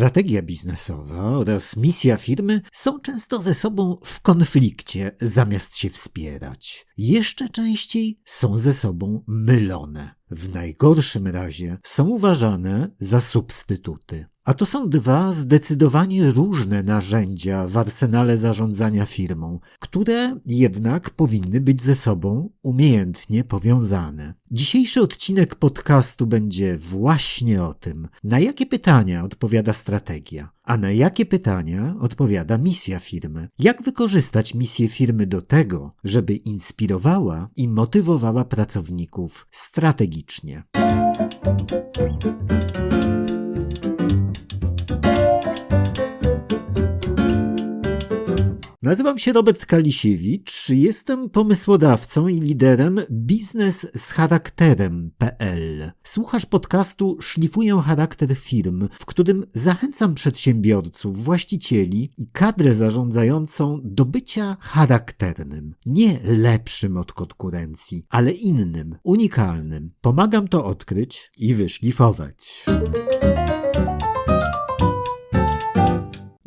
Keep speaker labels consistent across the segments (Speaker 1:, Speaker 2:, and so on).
Speaker 1: Strategia biznesowa oraz misja firmy są często ze sobą w konflikcie, zamiast się wspierać. Jeszcze częściej są ze sobą mylone. W najgorszym razie są uważane za substytuty. A to są dwa zdecydowanie różne narzędzia w arsenale zarządzania firmą, które jednak powinny być ze sobą umiejętnie powiązane. Dzisiejszy odcinek podcastu będzie właśnie o tym, na jakie pytania odpowiada strategia, a na jakie pytania odpowiada misja firmy. Jak wykorzystać misję firmy do tego, żeby inspirowała i motywowała pracowników strategicznie. Nazywam się Robert Kalisiewicz, jestem pomysłodawcą i liderem biznes z charakterem.pl. Słuchasz podcastu Szlifuję charakter firm, w którym zachęcam przedsiębiorców, właścicieli i kadrę zarządzającą do bycia charakternym. Nie lepszym od konkurencji, ale innym, unikalnym. Pomagam to odkryć i wyszlifować.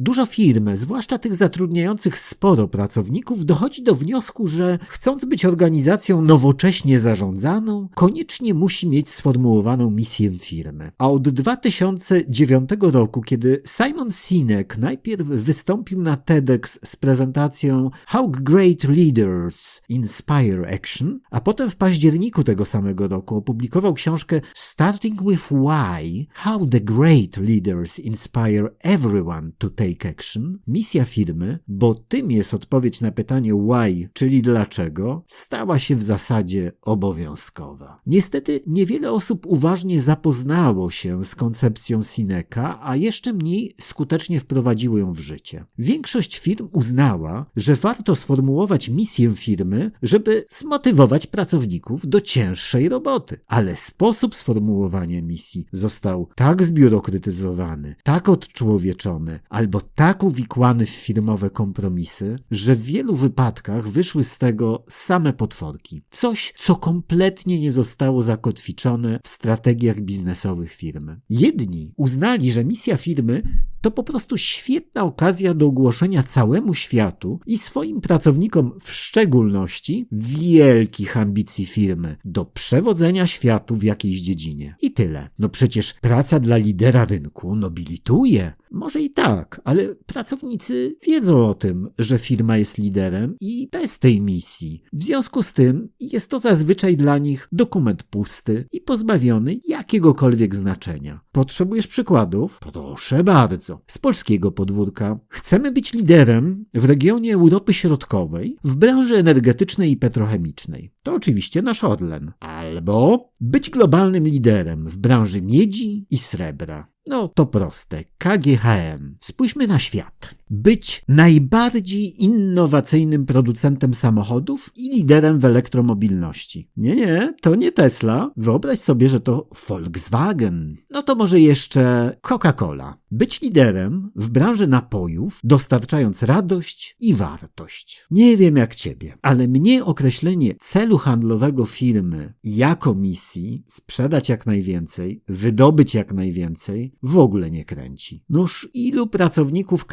Speaker 1: Dużo firm, zwłaszcza tych zatrudniających sporo pracowników, dochodzi do wniosku, że chcąc być organizacją nowocześnie zarządzaną, koniecznie musi mieć sformułowaną misję firmy. A od 2009 roku, kiedy Simon Sinek najpierw wystąpił na TEDx z prezentacją How Great Leaders Inspire Action, a potem w październiku tego samego roku opublikował książkę Starting with Why How the Great Leaders Inspire Everyone to Take take action, misja firmy, bo tym jest odpowiedź na pytanie why, czyli dlaczego, stała się w zasadzie obowiązkowa. Niestety niewiele osób uważnie zapoznało się z koncepcją Sineka, a jeszcze mniej skutecznie wprowadziło ją w życie. Większość firm uznała, że warto sformułować misję firmy, żeby zmotywować pracowników do cięższej roboty. Ale sposób sformułowania misji został tak zbiurokratyzowany, tak odczłowieczony, albo tak uwikłany w firmowe kompromisy, że w wielu wypadkach wyszły z tego same potworki. Coś, co kompletnie nie zostało zakotwiczone w strategiach biznesowych firmy. Jedni uznali, że misja firmy to po prostu świetna okazja do ogłoszenia całemu światu i swoim pracownikom w szczególności wielkich ambicji firmy do przewodzenia światu w jakiejś dziedzinie. I tyle. No przecież praca dla lidera rynku nobilituje. Może i tak, ale pracownicy wiedzą o tym, że firma jest liderem i bez tej misji. W związku z tym jest to zazwyczaj dla nich dokument pusty i pozbawiony jakiegokolwiek znaczenia. Potrzebujesz przykładów? Proszę bardzo. Z polskiego podwórka. Chcemy być liderem w regionie Europy Środkowej w branży energetycznej i petrochemicznej. To oczywiście nasz Orlen. Albo być globalnym liderem w branży miedzi i srebra. No to proste. KGHM. Spójrzmy na świat. Być najbardziej innowacyjnym producentem samochodów i liderem w elektromobilności. Nie, nie, to nie Tesla. Wyobraź sobie, że to Volkswagen. No to może jeszcze Coca-Cola. Być liderem w branży napojów, dostarczając radość i wartość. Nie wiem jak ciebie, ale mnie określenie celu handlowego firmy jako misji sprzedać jak najwięcej, wydobyć jak najwięcej, w ogóle nie kręci. Noż ilu pracowników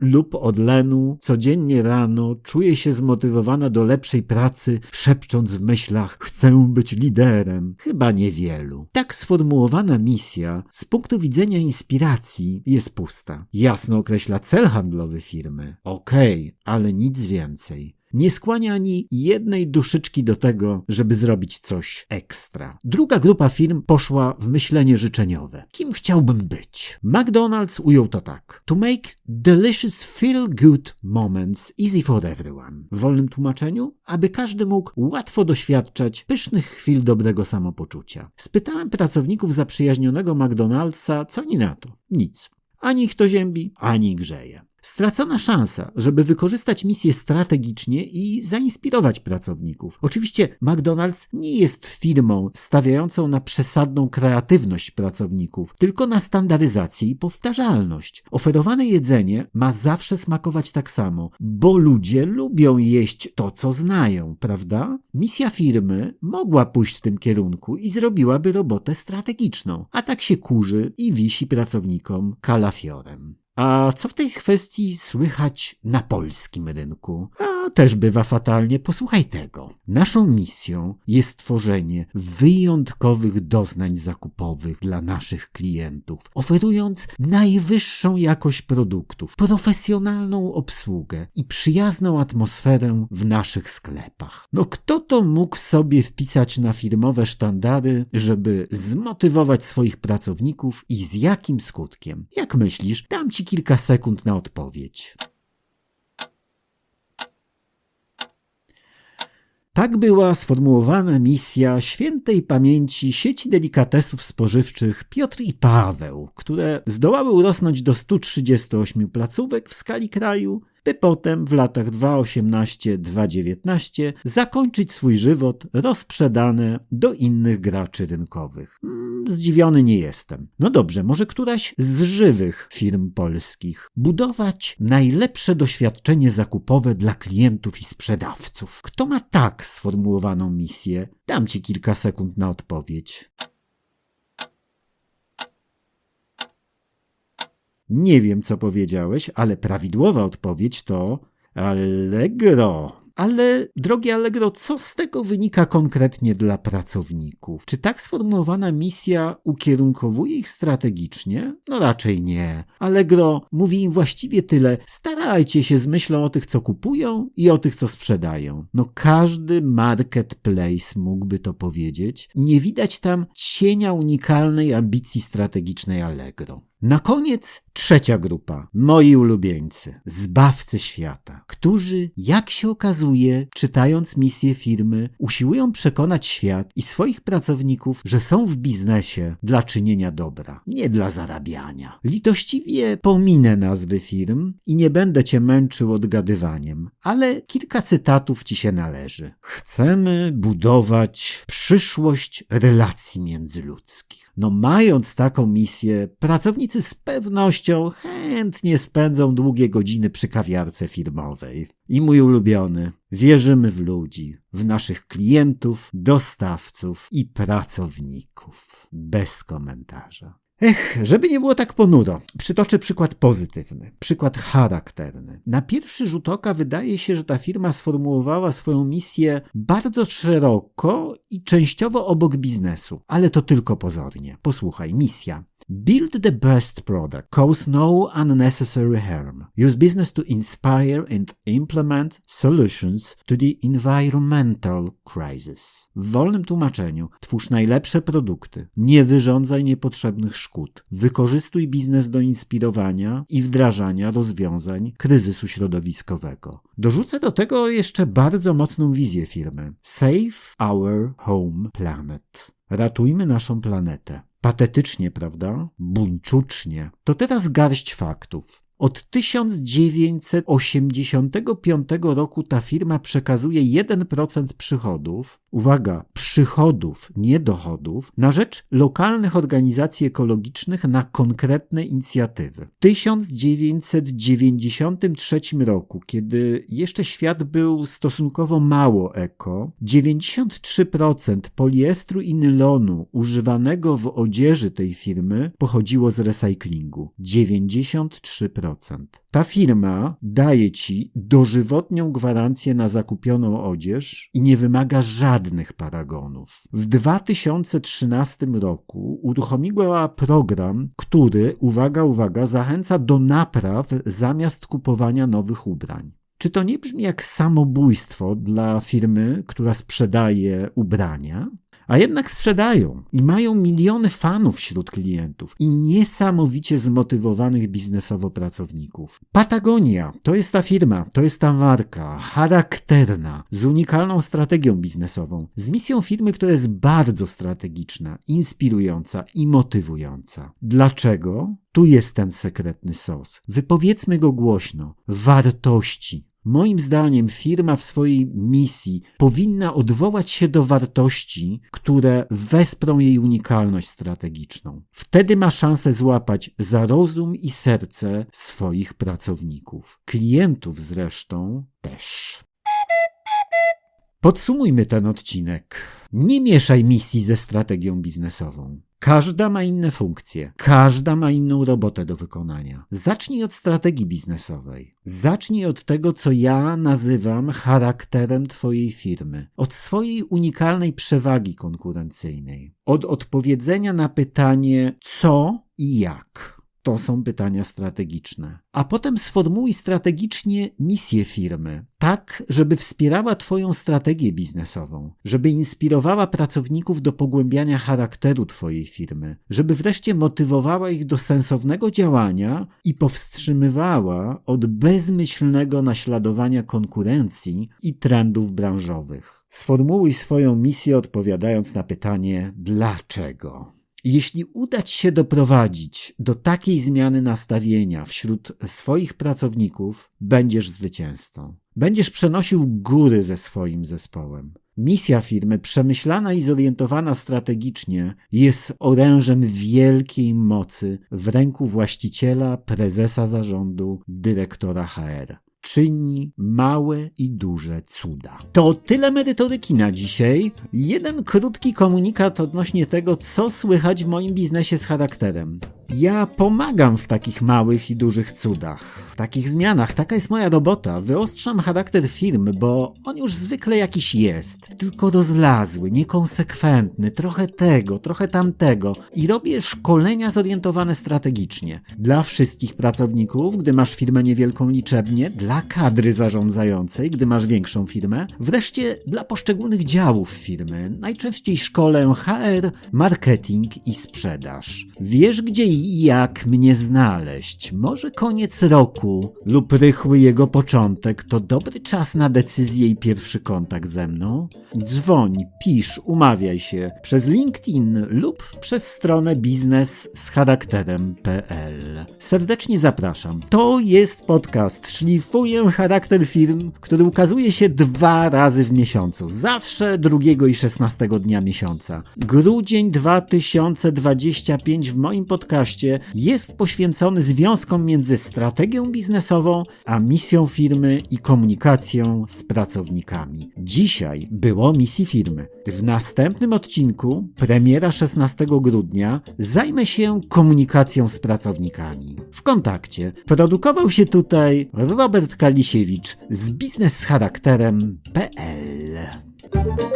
Speaker 1: Lub Odlenu codziennie rano czuje się zmotywowana do lepszej pracy, szepcząc w myślach chcę być liderem? Chyba niewielu. Tak sformułowana misja z punktu widzenia inspiracji jest pusta. Jasno określa cel handlowy firmy. Okej, okay, ale nic więcej nie skłania ani jednej duszyczki do tego, żeby zrobić coś ekstra. Druga grupa firm poszła w myślenie życzeniowe. Kim chciałbym być? McDonald's ujął to tak. To make delicious feel good moments easy for everyone. W wolnym tłumaczeniu, aby każdy mógł łatwo doświadczać pysznych chwil dobrego samopoczucia. Spytałem pracowników zaprzyjaźnionego McDonald'sa, co oni na to. Nic. Ani ich to ziębi, ani grzeje. Stracona szansa, żeby wykorzystać misję strategicznie i zainspirować pracowników. Oczywiście McDonald's nie jest firmą stawiającą na przesadną kreatywność pracowników, tylko na standaryzację i powtarzalność. Oferowane jedzenie ma zawsze smakować tak samo, bo ludzie lubią jeść to, co znają, prawda? Misja firmy mogła pójść w tym kierunku i zrobiłaby robotę strategiczną, a tak się kurzy i wisi pracownikom kalafiorem. A co w tej kwestii słychać na polskim rynku? A też bywa fatalnie. Posłuchaj tego. Naszą misją jest tworzenie wyjątkowych doznań zakupowych dla naszych klientów, oferując najwyższą jakość produktów, profesjonalną obsługę i przyjazną atmosferę w naszych sklepach. No kto to mógł sobie wpisać na firmowe sztandary, żeby zmotywować swoich pracowników i z jakim skutkiem? Jak myślisz? Dam ci kilka sekund na odpowiedź. Tak była sformułowana misja świętej pamięci sieci delikatesów spożywczych Piotr i Paweł, które zdołały urosnąć do 138 placówek w skali kraju by potem w latach 2018-2019 zakończyć swój żywot rozprzedane do innych graczy rynkowych. Mm, zdziwiony nie jestem. No dobrze, może któraś z żywych firm polskich budować najlepsze doświadczenie zakupowe dla klientów i sprzedawców. Kto ma tak sformułowaną misję? Dam ci kilka sekund na odpowiedź. Nie wiem, co powiedziałeś, ale prawidłowa odpowiedź to Allegro. Ale, drogie Allegro, co z tego wynika konkretnie dla pracowników? Czy tak sformułowana misja ukierunkowuje ich strategicznie? No raczej nie. Allegro mówi im właściwie tyle: starajcie się z myślą o tych, co kupują i o tych, co sprzedają. No każdy marketplace mógłby to powiedzieć. Nie widać tam cienia unikalnej ambicji strategicznej Allegro. Na koniec trzecia grupa, moi ulubieńcy, zbawcy świata, którzy, jak się okazuje, czytając misję firmy, usiłują przekonać świat i swoich pracowników, że są w biznesie dla czynienia dobra, nie dla zarabiania. Litościwie pominę nazwy firm i nie będę cię męczył odgadywaniem, ale kilka cytatów ci się należy. Chcemy budować przyszłość relacji międzyludzkich. No, mając taką misję, pracownicy z pewnością chętnie spędzą długie godziny przy kawiarce firmowej. I mój ulubiony, wierzymy w ludzi, w naszych klientów, dostawców i pracowników. Bez komentarza. Ech, żeby nie było tak ponuro, przytoczę przykład pozytywny, przykład charakterny. Na pierwszy rzut oka wydaje się, że ta firma sformułowała swoją misję bardzo szeroko i częściowo obok biznesu, ale to tylko pozornie. Posłuchaj, misja. Build the best product, cause no unnecessary harm. Use business to inspire and implement solutions to the environmental crisis. W wolnym tłumaczeniu, twórz najlepsze produkty, nie wyrządzaj niepotrzebnych szkód, wykorzystuj biznes do inspirowania i wdrażania rozwiązań kryzysu środowiskowego. Dorzucę do tego jeszcze bardzo mocną wizję firmy. Save our home planet. Ratujmy naszą planetę. Patetycznie, prawda? Buńczucznie. To teraz garść faktów. Od 1985 roku ta firma przekazuje 1% przychodów, uwaga, przychodów, nie dochodów, na rzecz lokalnych organizacji ekologicznych na konkretne inicjatywy. W 1993 roku, kiedy jeszcze świat był stosunkowo mało eko, 93% poliestru i nylonu używanego w odzieży tej firmy pochodziło z recyklingu. 93%. Ta firma daje ci dożywotnią gwarancję na zakupioną odzież i nie wymaga żadnych paragonów. W 2013 roku uruchomiła program, który, uwaga, uwaga, zachęca do napraw zamiast kupowania nowych ubrań. Czy to nie brzmi jak samobójstwo dla firmy, która sprzedaje ubrania? A jednak sprzedają i mają miliony fanów wśród klientów i niesamowicie zmotywowanych biznesowo pracowników. Patagonia to jest ta firma, to jest ta marka charakterna, z unikalną strategią biznesową, z misją firmy, która jest bardzo strategiczna, inspirująca i motywująca. Dlaczego? Tu jest ten sekretny sos. Wypowiedzmy go głośno. Wartości. Moim zdaniem firma w swojej misji powinna odwołać się do wartości, które wesprą jej unikalność strategiczną. Wtedy ma szansę złapać za rozum i serce swoich pracowników. Klientów zresztą też. Podsumujmy ten odcinek. Nie mieszaj misji ze strategią biznesową. Każda ma inne funkcje, każda ma inną robotę do wykonania. Zacznij od strategii biznesowej. Zacznij od tego, co ja nazywam charakterem Twojej firmy, od swojej unikalnej przewagi konkurencyjnej, od odpowiedzenia na pytanie co i jak. To są pytania strategiczne. A potem sformułuj strategicznie misję firmy, tak, żeby wspierała Twoją strategię biznesową, żeby inspirowała pracowników do pogłębiania charakteru Twojej firmy, żeby wreszcie motywowała ich do sensownego działania i powstrzymywała od bezmyślnego naśladowania konkurencji i trendów branżowych. Sformułuj swoją misję odpowiadając na pytanie dlaczego. Jeśli uda Ci się doprowadzić do takiej zmiany nastawienia wśród swoich pracowników, będziesz zwycięzcą. Będziesz przenosił góry ze swoim zespołem. Misja firmy, przemyślana i zorientowana strategicznie, jest orężem wielkiej mocy w ręku właściciela, prezesa zarządu, dyrektora HR czyni małe i duże cuda. To tyle merytoryki na dzisiaj. Jeden krótki komunikat odnośnie tego, co słychać w moim biznesie z charakterem. Ja pomagam w takich małych i dużych cudach, w takich zmianach. Taka jest moja robota. Wyostrzam charakter firmy, bo on już zwykle jakiś jest, tylko rozlazły, niekonsekwentny, trochę tego, trochę tamtego. I robię szkolenia zorientowane strategicznie. Dla wszystkich pracowników, gdy masz firmę niewielką liczebnie, dla kadry zarządzającej, gdy masz większą firmę, wreszcie dla poszczególnych działów firmy. Najczęściej szkolę HR, marketing i sprzedaż. Wiesz, gdzie jak mnie znaleźć. Może koniec roku lub rychły jego początek to dobry czas na decyzję i pierwszy kontakt ze mną? Dzwoń, pisz, umawiaj się przez LinkedIn lub przez stronę biznes z charakterem.pl. Serdecznie zapraszam. To jest podcast Szlifuję charakter firm, który ukazuje się dwa razy w miesiącu. Zawsze drugiego i 16 dnia miesiąca. Grudzień 2025 w moim podcaście podcaście jest poświęcony związkom między strategią biznesową a misją firmy i komunikacją z pracownikami. Dzisiaj było misji firmy. W następnym odcinku, premiera 16 grudnia, zajmę się komunikacją z pracownikami. W kontakcie produkował się tutaj Robert Kalisiewicz z biznescharakterem.pl